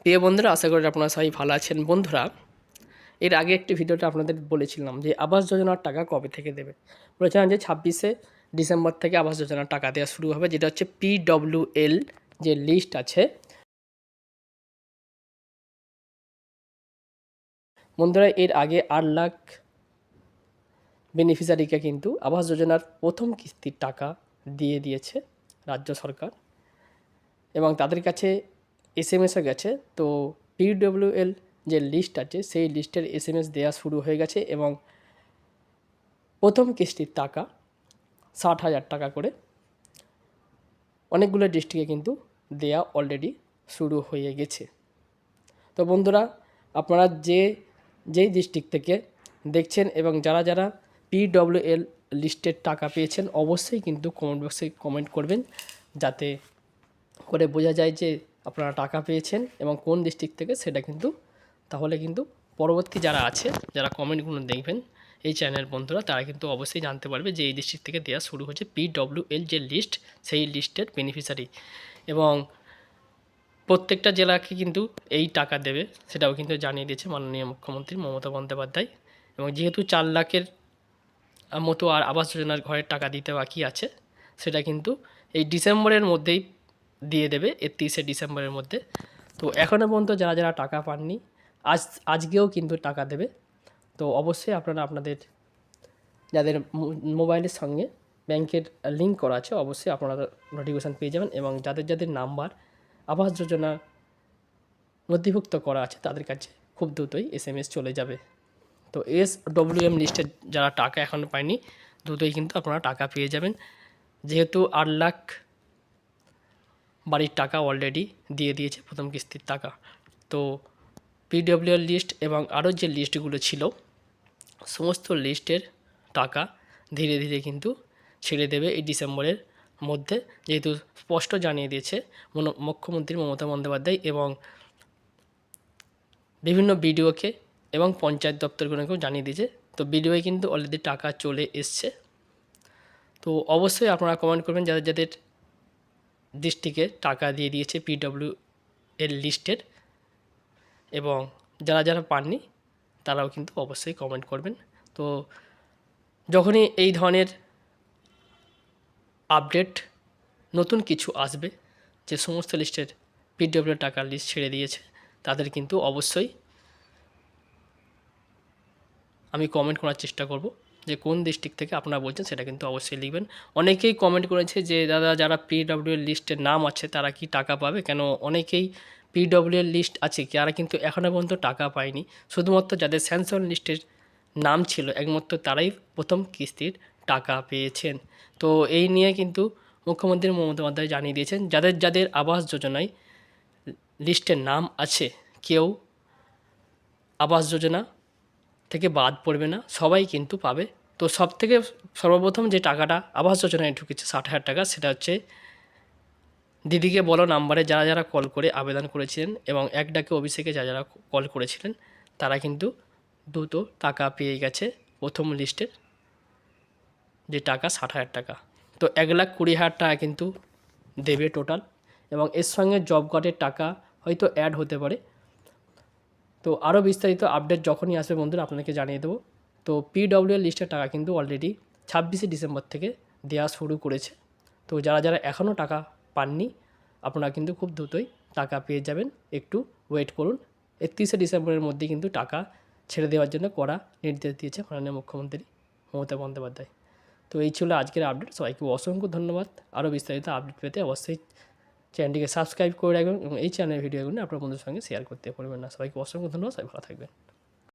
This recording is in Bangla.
প্রিয় বন্ধুরা, আশা করি আপনারা সবাই ভালো আছেন। বন্ধুরা, এর আগে একটি ভিডিওটা আপনাদের বলেছিলাম যে আবাস যোজনার টাকা কবে থেকে দেবে? বলেছিলাম যে ছাব্বিশে ডিসেম্বর থেকে আবাস যোজনার টাকা দেওয়া শুরু হবে, যেটা হচ্ছে পিডব্লিউএল যে লিস্ট আছে। বন্ধুরা, এর আগে আট লাখ বেনিফিশিয়ারিকে কিন্তু আবাস যোজনার প্রথম কিস্তির টাকা দিয়ে দিয়েছে রাজ্য সরকার এবং তাদের কাছে এস এম এসও গেছে তো পিডব্লিউএল যে লিস্ট আছে, সেই লিস্টের এস এম এস দেওয়া শুরু হয়ে গেছে এবং প্রথম কিস্তির টাকা ষাট হাজার টাকা করে অনেকগুলো ডিস্ট্রিক্টে কিন্তু দেয়া অলরেডি শুরু হয়ে গেছে। তো বন্ধুরা, আপনারা যে, যেই ডিস্ট্রিক্ট থেকে দেখছেন এবং যারা যারা পিডব্লিউএল লিস্টের টাকা পেয়েছেন, অবশ্যই কিন্তু কমেন্ট বক্সে কমেন্ট করবেন, যাতে করে বোঝা যায় যে আপনারা টাকা পেয়েছেন এবং কোন ডিস্ট্রিক্ট থেকে সেটা কিন্তু তাহলে কিন্তু পরবর্তী যারা আছে, যারা কমেন্টগুলো দেখবেন এই চ্যানেল বন্ধুরা, তারা কিন্তু অবশ্যই জানতে পারবে যে এই ডিস্ট্রিক্ট থেকে দেওয়া শুরু হচ্ছে পিডব্লিউএল যে লিস্ট সেই লিস্টের বেনিফিশিয়ারি এবং প্রত্যেকটা জেলাকে কিন্তু এই টাকা দেবে, সেটাও কিন্তু জানিয়ে দিয়েছে মাননীয় মুখ্যমন্ত্রী মমতা বন্দ্যোপাধ্যায় এবং যেহেতু চার লাখের মতো আর আবাস যোজনার ঘরের টাকা দিতে বাকি আছে, সেটা কিন্তু এই ডিসেম্বরের মধ্যেই দিয়ে দেবে একত্রিশে ডিসেম্বরের মধ্যে। তো এখনও পর্যন্ত যারা যারা টাকা পাননি, আজ, আজকেও কিন্তু টাকা দেবে। তো অবশ্যই আপনারা আপনাদের, যাদের মোবাইলের সঙ্গে ব্যাংকের লিঙ্ক করা আছে, অবশ্যই আপনারা নোটিফিকেশান পেয়ে যাবেন এবং যাদের যাদের নাম্বার আবাস যোজনা নথিভুক্ত করা আছে, তাদের কাছে খুব দ্রুতই এস এম এস চলে যাবে। তো এস ডব্লিউ এম লিস্টের যারা টাকা এখনও পায়নি, দ্রুতই কিন্তু আপনারা টাকা পেয়ে যাবেন। যেহেতু আট লাখ বাড়ির টাকা অলরেডি দিয়ে দিয়েছে প্রথম কিস্তির টাকা। তো পিডব্লিউএল লিস্ট এবং আরও যে লিস্টগুলো ছিল, সমস্ত লিস্টের টাকা ধীরে ধীরে কিন্তু ছেড়ে দেবে এই ডিসেম্বরের মধ্যে। যেহেতু স্পষ্ট জানিয়ে দিয়েছে মুখ্যমন্ত্রী মমতা বন্দ্যোপাধ্যায় এবং বিভিন্ন বিডিওকে এবং পঞ্চায়েত দপ্তরগুলোকেও জানিয়ে দিয়েছে। তো বিডিওয়ে কিন্তু অলরেডি টাকা চলে এসছে। তো অবশ্যই আপনারা কমেন্ট করবেন যাদের যাদের ডিস্ট্রিক্টে টাকা দিয়ে দিয়েছে পিডব্লিউ এর লিস্টের এবং যারা যারা পাননি, তারাও কিন্তু অবশ্যই কমেন্ট করবেন। তো যখনই এই ধরনের আপডেট নতুন কিছু আসবে, যে সমস্ত লিস্টের পিডব্লিউ টাকার লিস্ট ছেড়ে দিয়েছে, তাদের কিন্তু অবশ্যই আমি কমেন্ট করার চেষ্টা করব। যে কোন ডিস্ট্রিক্ট থেকে আপনারা বলছেন সেটা কিন্তু অবশ্যই লিখবেন। অনেকেই কমেন্ট করেছে যে, দাদা, যারা পিডব্লিউ লিস্টের নাম আছে, তারা কি টাকা পাবে? কেন অনেকেই পিডব্লিউ এর লিস্ট আছে, যারা কিন্তু এখনও পর্যন্ত টাকা পায়নি। শুধুমাত্র যাদের স্যাংশন লিস্টের নাম ছিল, একমাত্র তারাই প্রথম কিস্তির টাকা পেয়েছেন। তো এই নিয়ে কিন্তু মুখ্যমন্ত্রী মমতা বন্দ্যোপাধ্যায় জানিয়ে দিয়েছেন, যাদের যাদের আবাস যোজনায় লিস্টের নাম আছে, কেউ আবাস যোজনা থেকে বাদ পড়বে না, সবাই কিন্তু পাবে। তো সব থেকে সর্বপ্রথম যে টাকাটা আবাস যোজনায় ঢুকেছে ষাট হাজার টাকা, সেটা হচ্ছে দিদিকে বলো নাম্বারে যারা যারা কল করে আবেদন করেছিলেন এবং এক ডাকে অভিষেকে যারা যারা কল করেছিলেন, তারা কিন্তু দ্রুত টাকা পেয়ে গেছে প্রথম লিস্টের যে টাকা ষাট হাজার টাকা। তো এক লাখ কুড়ি হাজার টাকা কিন্তু দেবে টোটাল এবং এর সঙ্গে জব কার্ডের টাকা হয়তো অ্যাড হতে পারে। তো আরও বিস্তারিত আপডেট যখনই আসবে বন্ধুরা আপনাকে জানিয়ে দেবো। তো পিডব্লিউ লিস্টের টাকা কিন্তু অলরেডি ছাব্বিশে ডিসেম্বর থেকে দেওয়া শুরু করেছে। তো যারা যারা এখনও টাকা পাননি, আপনারা কিন্তু খুব দ্রুতই টাকা পেয়ে যাবেন। একটু ওয়েট করুন। একত্রিশে ডিসেম্বরের মধ্যে কিন্তু টাকা ছেড়ে দেওয়ার জন্য কড়া নির্দেশ দিয়েছে মাননীয় মুখ্যমন্ত্রী মমতা বন্দ্যোপাধ্যায়। তো এই ছিল আজকের আপডেট সবাইকে অসংখ্য ধন্যবাদ। আরও বিস্তারিত আপডেট পেতে অবশ্যই চ্যানেলটিকে সাবস্ক্রাইব করে রাখবেন এবং এই চ্যানেলের ভিডিওগুলো আপনার বন্ধুদের সঙ্গে শেয়ার করতে পারবেন না। সবাইকে অসংখ্য ধন্যবাদ, সবাই ভালো থাকবেন।